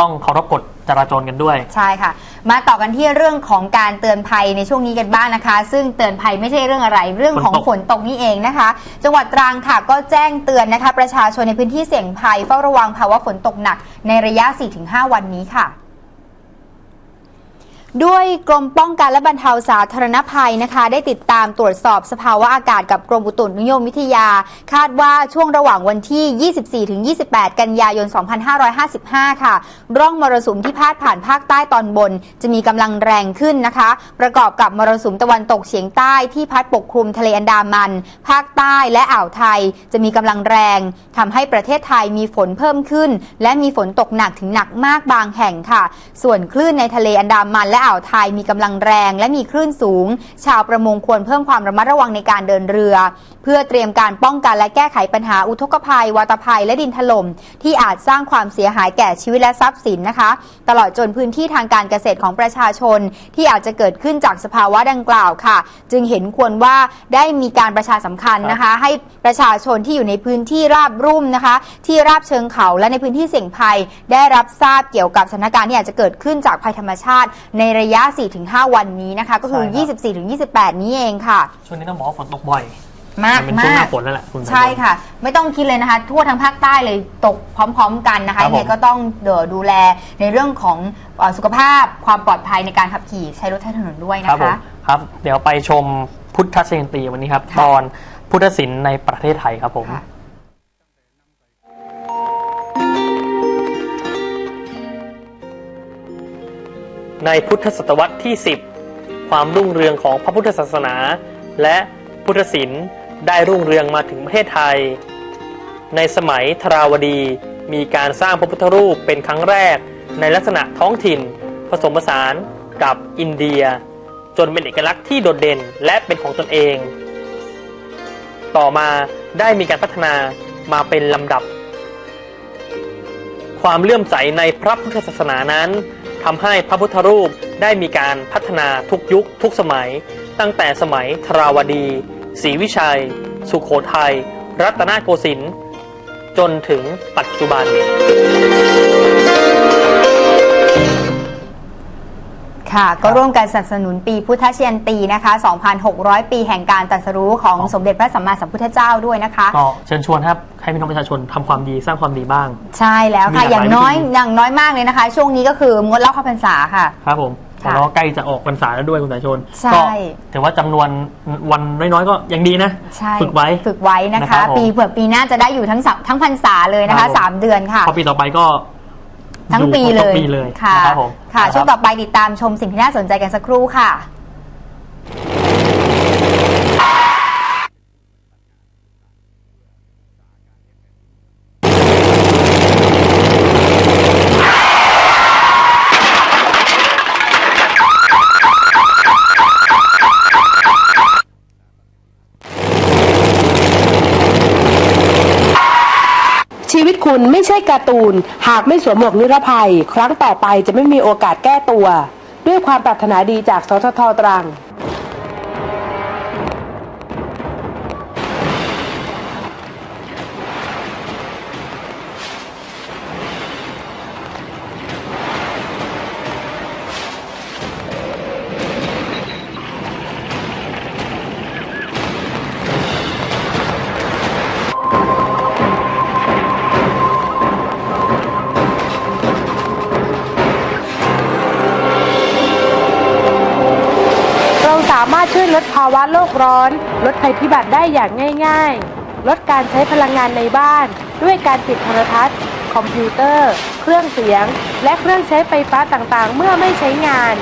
ต้องเคารพกฎจราจรกันด้วย ใช่ค่ะ มาต่อกันที่เรื่องของการเตือนภัยในช่วงนี้กันบ้างนะคะ ซึ่งเตือนภัยไม่ใช่เรื่องอะไรเรื่องของฝนตกฝนตกนี่เองนะคะ จังหวัดตรังค่ะก็แจ้งเตือนนะคะ ประชาชนในพื้นที่เสี่ยงภัยเฝ้าระวังภาวะฝนตกหนักในระยะ 4-5 วันนี้ค่ะ ด้วยกรมป้องกันและบรรเทาสาธารณภัยนะคะ ได้ติดตามตรวจสอบสภาวะอากาศกับกรมอุตุนิยมวิทยา คาดว่าช่วงระหว่างวันที่ 24-28 กันยายน 2555 ค่ะ ร่องมรสุมที่พาดผ่านภาคใต้ตอนบน จะมีกำลังแรงขึ้นนะคะ ประกอบกับมรสุมตะวันตกเฉียงใต้ที่พัดปกคลุมทะเลอันดามัน ภาคใต้และอ่าวไทยจะมีกำลังแรงทำให้ประเทศไทยมีฝนเพิ่มขึ้น และมีฝนตกหนักถึงหนักมากบางแห่งค่ะ ส่วนคลื่นในทะเลอันดามันและอ่าวไทยมีกำลังแรงและมีคลื่นสูง ชาวประมงควรเพิ่มความระมัดระวังในการเดินเรือ พื่อเตรียมการป้องกันและแก้ไขปัญหาอุทกภัย วาตภัย และดินถล่มที่อาจสร้างความเสียหายแก่ชีวิตและทรัพย์สินนะคะ ตลอดจนพื้นที่ทางการเกษตรของประชาชน ที่อาจจะเกิดขึ้นจากสภาวะดังกล่าวค่ะ จึงเห็นควรว่าได้มีการประชาสัมพันธ์นะคะ ให้ประชาชนที่อยู่ในพื้นที่ราบรุ่มนะคะ ที่ราบเชิงเขาและในพื้นที่เสี่ยงภัย ได้รับทราบเกี่ยวกับสถานการณ์ที่อาจจะเกิดขึ้นจากภัยธรรมชาติ ในระยะ 4-5 วันนี้นะคะ ก็คือใช่ครับ24-28 นี้เองค่ะ ช่วงนี้ต้องบอกว่าฝนตกบ่อย มากนเป็นช่วงหมาน้ากฝนแล้วแหละคุณสายใช่ค่ะ ไม่ต้องคิดเลยนะคะ ทั่วทั้งภาคใต้เลยตกพร้อม ๆ กันนะคะครับยังไงผมก็ต้องเดี๋ยวดูแลในเรื่องของเอ่อสุขภาพความปลอดภัยในการขับขี่ใช้รถใช้ถนนด้วยคนะรับผมคะ ครับเดี๋ยวไปชมพุทธเชยนตีวันนี้ครับ ค่ะ ตอนพุทธศิลป์ในประเทศไทยครับผม ค่ะ ในพุทธศตวรรษที่ 10 ความรุ่งเรืองของพระพุทธศาสนา และพุทธศิลป์ ได้รุ่งเรืองมาถึงประเทศไทย ในสมัยธราวดีมีการสร้างพระพุทธรูปเป็นครั้งแรกในลักษณะท้องถิ่น ผสมผสานกับอินเดีย จนเป็นเอกลักษณ์ที่โดดเด่นและเป็นของตนเอง ต่อมาได้มีการพัฒนามาเป็นลำดับ ความเลื่อมใสในพระพุทธศาสนานั้นทำให้พระพุทธรูปได้มีการพัฒนาทุกยุคทุกสมัย ตั้งแต่สมัยธราวดี ศรีวิชัย สุขโขทัย รัตนโกสินทร์จนถึงปัจจุบัน ค่ะ ก็ร่วมกันสนับสนุนปีพุทธเชียนตีนะคะ 2,600 ปีแห่งการตรัสรู้ของครับสมเด็จพระสัมมาสัมพุทธเจ้าด้วยนะคะ ก็เชิญชวนครับให้พี่น้องประชาชนทำความดีสร้างความดีบ้าง ใช่แล้วค่ะ มีหลากหลายอย่างน้อยวิธี อย่างน้อยมากเลยนะคะ ช่วงนี้ก็คืองดเหล้าเข้าพรรษาค่ะ ครับผม ค่ะแล้วก็ใกล้จะออกพรรษาแล้วด้วยคุณสายชนใช่ ก็ถือว่าจำนวนวันน้อยๆก็ยังดีนะ ใช่ฝึกไว้ฝึกไว้นะนะครัคะ บผม ปีเผื่อปีหน้าจะได้อยู่ทั้งสามทั้งพรรษาเลยนะครัคะบผมสามเดือนค่ะ พอปีต่อไปก็ทั้งปีอยู่เลทั้ยงปีเลยค่ะนะครับผม ค่ะนะช่วงต่อไปติดตามชมสิ่งที่น่าสนใจกันสักครู่ค่ะ ชีวิตคุณไม่ใช่การ์ตูน หากไม่สวมหมวกนิรภัย ครั้งต่อไปจะไม่มีโอกาสแก้ตัว ด้วยความปรารถนาดีจากสททตรัง สามารถช่วยลดภาวะโลกร้อน ลดภัยพิบัติได้อย่างง่าย ๆ ลดการใช้พลังงานในบ้าน ด้วยการปิดโทรทัศน์ คอมพิวเตอร์ เครื่องเสียง และเครื่องใช้ไฟฟ้าต่างๆ เมื่อไม่ใช้งาน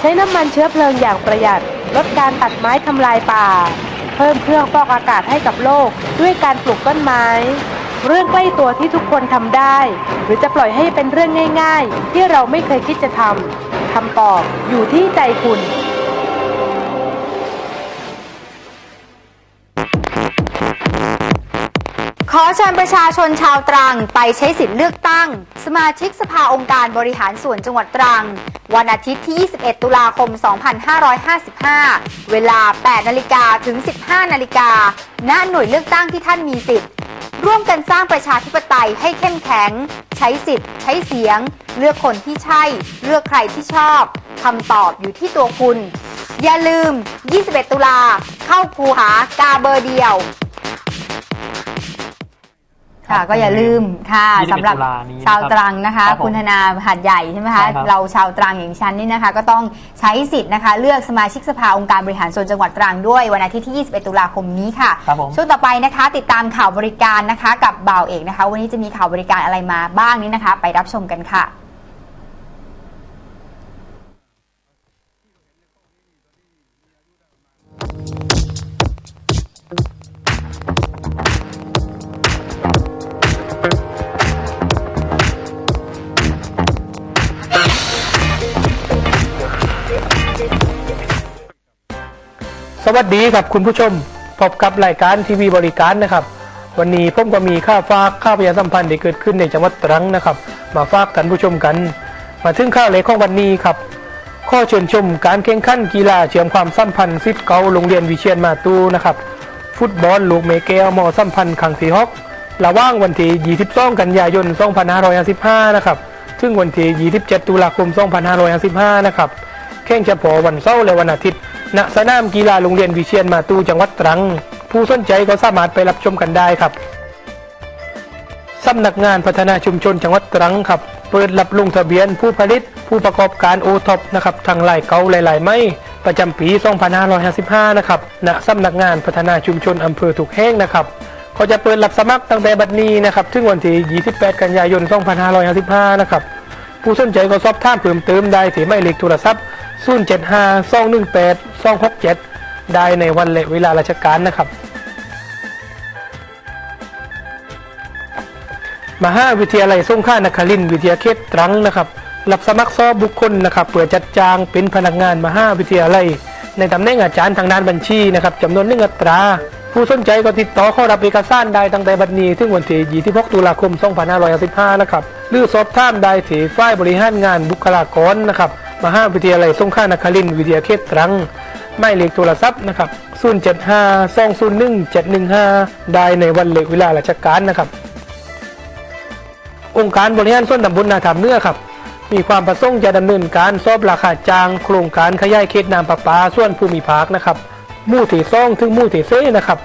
ใช้น้ำมันเชื้อเพลิงอย่างประหยัด ลดการตัดไม้ทำลายป่า เพิ่มเครื่องฟอกอากาศให้กับโลก ด้วยการปลูกต้นไม้เรื่องใกล้ตัวที่ทุกคนทำได้ หรือจะปล่อยให้เป็นเรื่องง่าย ๆ ที่เราไม่เคยคิดจะทำคำตอบอยู่ที่ใจคุณ เชิญประชาชนชาวตรังไปใช้สิทธิ์เลือกตั้ง สมาชิกสภาองค์การบริหารส่วนจังหวัดตรัง วันอาทิตย์ที่ 21 ตุลาคม 2555 เวลา 8 นาฬิกาถึง 15 นาฬิกาณหน่วยเลือกตั้งที่ท่านมีสิทธิ์ ร่วมกันสร้างประชาธิปไตยให้เข้มแข็ง ใช้สิทธิ์ ใช้เสียง เลือกคนที่ใช่ เลือกใครที่ชอบคำตอบอยู่ที่ตัวคุณ อย่าลืม 21 ตุลาเข้าคูหากาเบอร์เดียว ค่ะก็อย่าลืมค่ะ21สำหรับตุลานี้นะครับชาวตรังนะคะครับผมคุณธนาหัดใหญ่ใช่ไหมคะใช่ครับเราชาวตรังอย่างฉันนี่นะคะ ก็ต้องใช้สิทธิ์นะคะ เลือกสมาชิกสภาองค์การบริหารส่วนจังหวัดตรังด้วยวันอาทิตย์ที่ 21 ตุลาคมนี้ค่ะครับผมช่วงต่อไปนะคะ ติดตามข่าวบริการนะคะ กับบ่าวเอกนะคะ วันนี้จะมีข่าวบริการอะไรมาบ้างนี้นะคะ ไปรับชมกันค่ะ วัสดีครับคุณผู้ชม พบกับรายการทีวีบริการนะครับ วันนี้ผมก็มีค่าฝากค่าประชาสัมพันธ์ที่เกิดขึ้นในจังหวัดตรังนะครับ มาฝากกันผู้ชมกัน มาถึงข่าวเล็กของวันนี้ครับ ข้อเชิญชมการแข่งขันกีฬาเชื่อมความสัมพันธ์ซิทเกาโรงเรียนวิเชียนมาตูนะครับ ฟุตบอลลูกเมเกลมอสัมพันธ์ครั้งที่หกระว่างวันที่22กันยายน 2555 นะครับถึงวันที่27 ตุลาคม 2555 นะครับ แข่งเฉพาะวันเสาร์และวันอาทิตย์ ณสนามกีฬาโรงเรียนวิเชียนมาตูจังหวัดตรัง ผู้สนใจก็สามารถไปรับชมกันได้ครับสำนักงานพัฒนาชุมชนจังหวัดตรังครับ เปิดรับลงทะเบียนผู้ผลิต ผู้ประกอบการโอท็อปนะครับทางหลายเกาหลาย ๆ ไม่ประจำปี 2555 นะครับณสำนักงานพัฒนาชุมชนอำเภอถูกแห้งนะครับเขาจะเปิดรับสมัครตั้งแต่บัดนี้นะครับถึงวันที่ 28 กันยายน 2555 นะครับผู้สนใจก็สอบถามเพิ่มเติมได้ที่หมายเลขโทรศัพท์ 075 218 267ได้ในวันและเวลาราชการนะครับ มหาวิทยาลัยสงขลานครินทร์วิทยาเขตตรังนะครับรับสมัครสอบบุคคลนะครับเปิดจัดจ้างเป็นพนักงานมหาวิทยาลัย ในตำแหน่งอาจารย์ทางด้านบัญชีนะครับจำนวนหนึ่งอัตรา ผู้สนใจก็ติดต่อเข้ารับเอกสารได้ตั้งแต่บัดนี้ ถึงวันที่26ตุลาคม 2515นะครับหรือสอบถามได้ที่ฝ่ายบริหารงานบุคลากรนะครับ มหาวิทยาลัยสงขลานครินทร์วิทยาเขตตรังหมายเลขโทรศัพท์นะครับ075 201 715 ได้ในวันและเวลาราชการนะครับ องค์การบริหารส่วนตำบลนาถามเนื้อครับ มีความประสงค์จะดำเนินการสอบราคาจาง โครงการขยายเขตน้ำประปาส่วนภูมิภาคนะครับมู่ที่ซ่องถึงมู่ที่เซ่นะครับ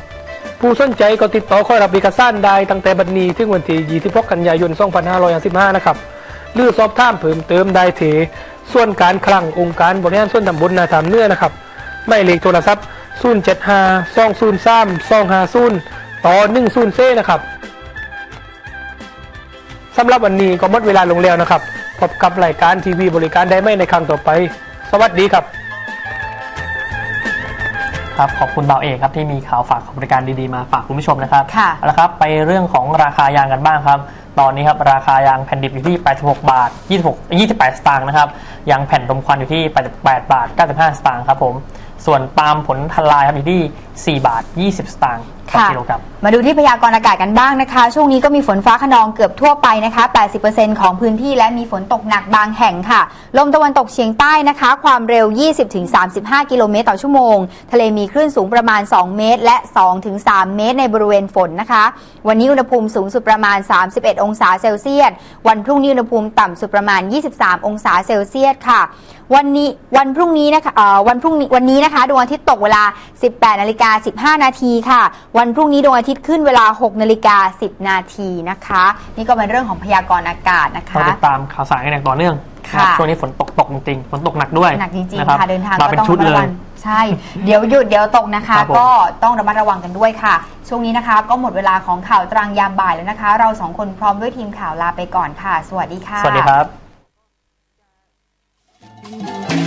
ผู้สนใจก็ติดต่อขอรับเอกสารได้ตั้งแต่บัดนี้ถึงวันที่26กันยายน 2555 นะครับ หรือสอบถามเพิ่มเติมได้ที่ ส่วนการคลังองค์การบริหารส่วนตำบลนาถามเนื้อนะครับหมายเลขโทรศัพท์ 075 203 250 ต่อ 10เซ่นะครับสำหรับวันนี้ก็หมดเวลาลงแล้วนะครับ พบกับรายการทีวีบริการได้ไหมในครั้งต่อไป สวัสดีครับ ครับขอบคุณบ่าวเอกครับที่มีข่าวฝากบริการดีๆมาฝากคุณผู้ชมนะครับค่ะเอาละครับไปเรื่องของราคายางกันบ้างครับ ตอนนี้ครับราคายางแผ่นดิบอยู่ที่ 86 บาท 26 28 สตางค์นะครับยางแผ่นรมควันอยู่ที่ 88 บาท 95 สตางค์ครับผมส่วนปาล์มผลทลายครับอยู่ที่ 4 บาท 20 สตางค์ต่อค่ะกิโลกรัม มาดูที่พยากรณ์อากาศกันบ้างนะคะ ช่วงนี้ก็มีฝนฟ้าขนองเกือบทั่วไปนะคะ 80%ของพื้นที่และมีฝนตกหนักบางแห่งค่ะ ลมตะวันตกเฉียงใต้นะคะ ความเร็ว 20-35 กิโลเมตรต่อชั่วโมง ทะเลมีคลื่นสูงประมาณ 2 เมตร และ 2-3 เมตร ในบริเวณฝนนะคะ วันนี้อุณหภูมิสูงสุดประมาณ 31 องศาเซลเซียส วันพรุ่งนี้อุณหภูมิต่ำสุดประมาณ 23 องศาเซลเซียสค่ะ วันนี้วันพรุ่งนี้นะคะวันพรุ่งนี้วันนี้นะคะดวงอาทิตย์ตกเวลา 18นาฬิกา15นาทีค่ะ วันพรุ่งนี้ดวงอาทิตย์ขึ้นเวลา 6นาฬิกา10 นาทีนะคะ นี่ก็เป็นเรื่องของพยากรณ์อากาศนะเราคะติดตามข่าวสารกันอย่างต่อเนื่องค่ะนะครับช่วงนี้ฝนตกตกจริงๆฝนตกหนักด้วยหนักจริงนะๆค่ะเดินทางมาก็เป็นต้องชุดระมัดเลระวัยงใช่ เดี๋ยวหยุดเดี๋ยวตกนะคะครับผมก็ต้องระมัดระวังกันด้วยค่ะ ช่วงนี้นะคะ ก็หมดเวลาของข่าวตรังยามบ่ายแล้วนะคะ เราสองคนพร้อมด้วยทีมข่าวลาไปก่อนค่ะ สวัสดีค่ะ สวัสดีครับ Thank